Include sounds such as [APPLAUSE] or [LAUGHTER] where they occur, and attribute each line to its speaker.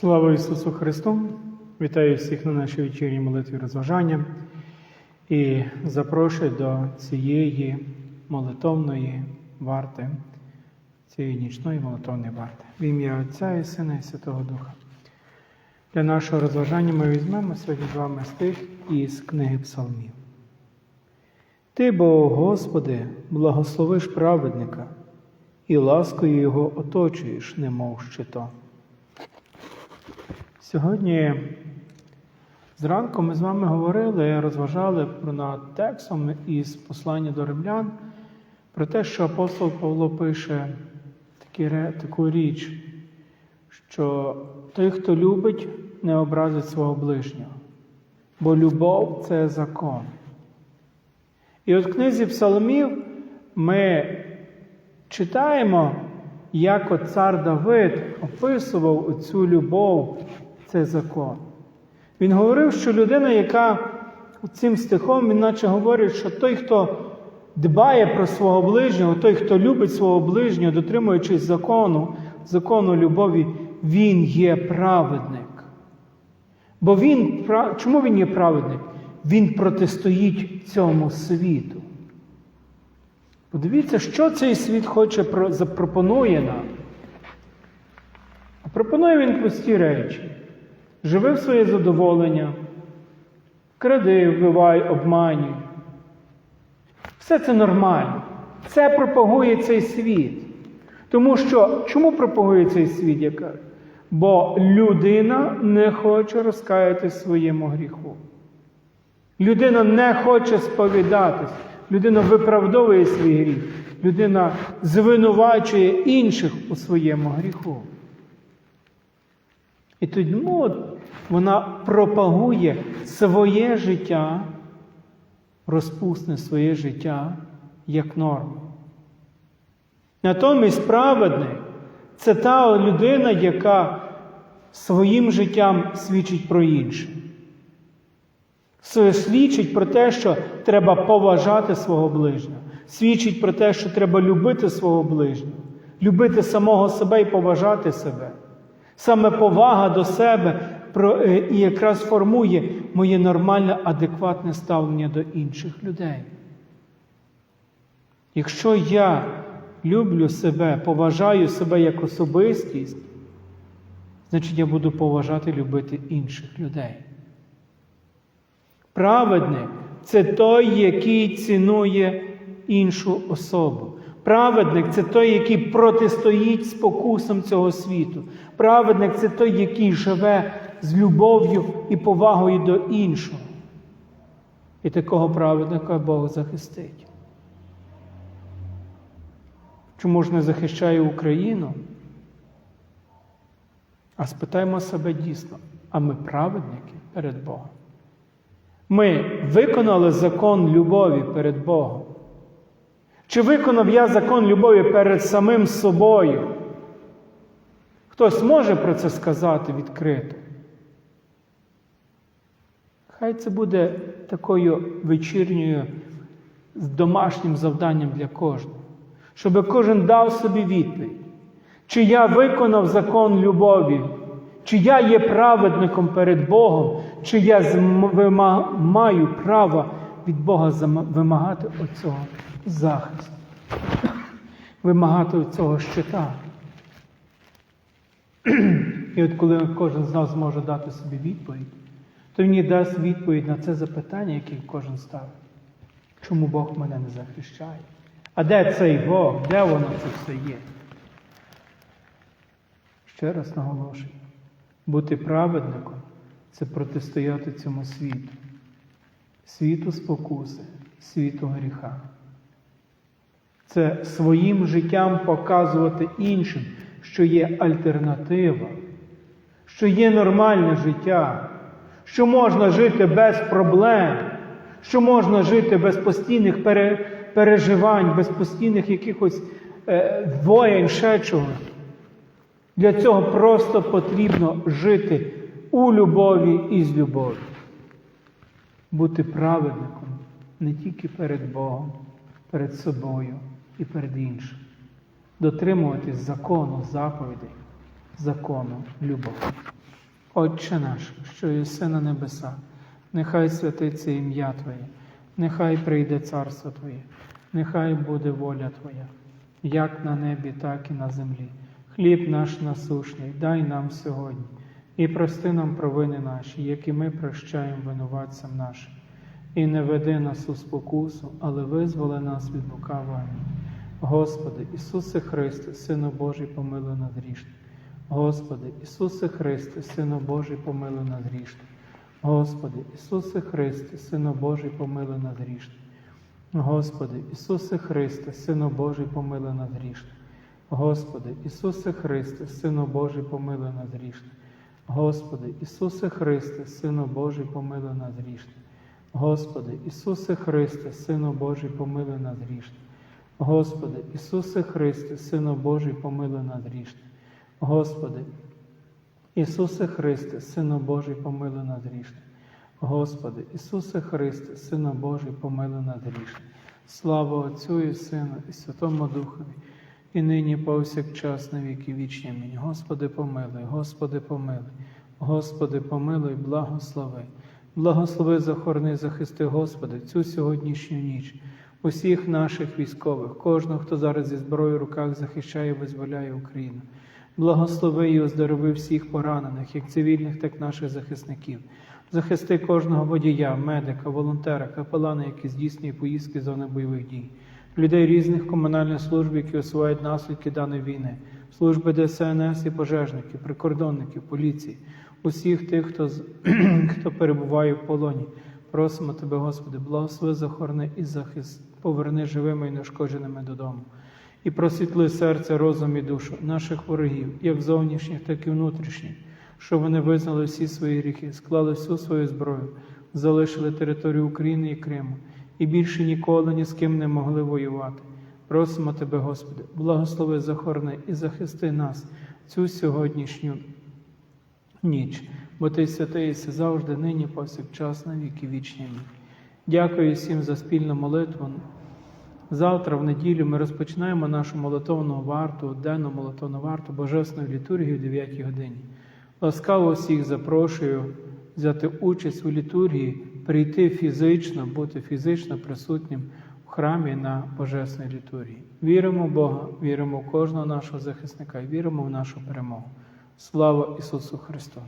Speaker 1: Слава Ісусу Христу! Вітаю всіх на нашій вечірній молитві розважання і запрошую до цієї молитовної варти, цієї нічної молитовної варти. В ім'я Отця і Сина і Святого Духа. Для нашого розважання ми візьмемо сьогодні з вами стих із книги Псалмів. Ти, бо, Господи, благословиш праведника, і ласкою Його оточуєш, немов щитом. Сьогодні зранку ми з вами говорили, розважали про над текстом із послання до римлян про те, що апостол Павло пише таку річ, що той, хто любить, не образить свого ближнього, бо любов це закон. І от в книзі Псалмів ми читаємо, як от цар Давид описував оцю любов, це закон. Він говорив, що людина, яка цим стихом, він наче говорить, що той, хто дбає про свого ближнього, той, хто любить свого ближнього, дотримуючись закону, закону любові, він є праведник. Бо він, чому він є праведник? Він протистоїть цьому світу. Подивіться, що цей світ хоче запропонує нам. Пропонує він прості речі. Живи в своє задоволення, кради, вбивай, обманюй. Все це нормально. Це пропагує цей світ. Тому що, чому пропагує цей світ, я кажу? Бо людина не хоче розкаяти своєму гріху. Людина не хоче сповідатись, людина виправдовує свій гріх, людина звинувачує інших у своєму гріху. І тому вона пропагує своє життя, розпусне своє життя як норму. Натомість праведник це та людина, яка своїм життям свідчить про інше. Свідчить про те, що треба поважати свого ближнього, свідчить про те, що треба любити свого ближнього, любити самого себе і поважати себе. Саме повага до себе е, і якраз формує моє нормальне, адекватне ставлення до інших людей. Якщо я люблю себе, поважаю себе як особистість, значить я буду поважати, любити інших людей. Праведник це той, який цінує іншу особу. Праведник це той, який протистоїть спокусам цього світу. Праведник це той, який живе з любов'ю і повагою до іншого. І такого праведника Бог захистить. Чому ж не захищає Україну? А спитаємо себе дійсно, а ми праведники перед Богом? Ми виконали закон любові перед Богом. Чи виконав я закон любові перед самим собою? Хтось може про це сказати відкрито? Хай це буде такою вечірньою домашнім завданням для кожного, щоб кожен дав собі відповідь, чи я виконав закон любові, чи я є праведником перед Богом, чи я маю право від Бога вимагати оцього захисту, вимагати цього щита. [CLEARS THROAT] І от коли кожен з нас зможе дати собі відповідь, то він і дасть відповідь на це запитання, яке кожен ставить. Чому Бог мене не захищає? А де цей Бог? Де воно це все є? Ще раз наголошую, бути праведником це протистояти цьому світу, світу спокуси, світу гріха. Це своїм життям показувати іншим, що є альтернатива, що є нормальне життя, що можна жити без проблем, що можна жити без постійних пере- переживань, без постійних якихось е, воєн, ще чогось. Для цього просто потрібно жити у любові і з любов'ю. Бути праведником не тільки перед Богом, перед собою і перед іншим. Дотримуватись закону заповідей, закону любові. Отче наш, що єси на небесах, нехай святиться ім'я Твоє, нехай прийде царство Твоє, нехай буде воля Твоя, як на небі, так і на землі. Хліб наш насушний, дай нам сьогодні, і прости нам провини наші, які ми прощаємо винуватцям нашим. І не веди нас у спокусу, але визволи нас від лукавого. Господи, Ісусе Христе, Сину Божий, помилуй нас грішних. Господи, Ісусе Христе, Сину Божий, помилуй нас грішних. Господи, Ісусе Христе, Сину Божий, помилуй нас грішних. Господи, Ісусе Христе, Сину Божий, помилуй нас грішних. Господи, Ісусе Христе, Сину Божий, помилуй нас грішних. Господи, Ісусе Христе, Сину Божий, помилуй нас грішних. Господи, Ісусе Христе, Сину Божий, помилуй нас грішних. Господи, Ісусе Христе, Сину Божий, помилуй нас грішних. Господи, Ісусе Христе, Сину Божий, помилуй нас грішних. Господи, Ісусе Христе, Сину Божий, помилуй нас грішних. Слава Отцю і Сину, і Святому Духові, і нині повсякчас на віки вічні. Амінь. Господи, помилуй, Господи, помилуй, Господи, помилуй, благослови. Благослови, захорони, захисти, Господи, цю сьогоднішню ніч, усіх наших військових, кожного, хто зараз зі зброєю в руках захищає і визволяє Україну. Благослови і оздорови всіх поранених, як цивільних, так і наших захисників. Захисти кожного водія, медика, волонтера, капелана, які здійснює поїздки зони бойових дій, людей різних комунальних служб, які усувають наслідки даної війни, служби ДСНС і пожежників, прикордонників, поліції, усіх тих, хто, [CLEARS THROAT] хто перебуває в полоні. Просимо Тебе, Господи, благослови, захорони і захист, поверни живими і неушкодженими додому. І просвітли серце, розум і душу наших ворогів, як зовнішніх, так і внутрішніх, що вони визнали всі свої гріхи, склали всю свою зброю, залишили територію України і Криму, і більше ніколи ні з ким не могли воювати. Просимо Тебе, Господи, благослови, захорони і захисти нас цю сьогоднішню ніч, бо Ти святий єси завжди, нині, повсякчас, на віки вічні. Дякую всім за спільну молитву. Завтра, в неділю, ми розпочинаємо нашу молитовну варту, денну молитовну варту Божественної літургії в 9 годині. Ласкаво всіх запрошую взяти участь у літургії, прийти фізично, бути фізично присутнім в храмі на Божественній літургії. Віримо в Бога, віримо в кожного нашого захисника і віримо в нашу перемогу. Слава Ісусу Христу!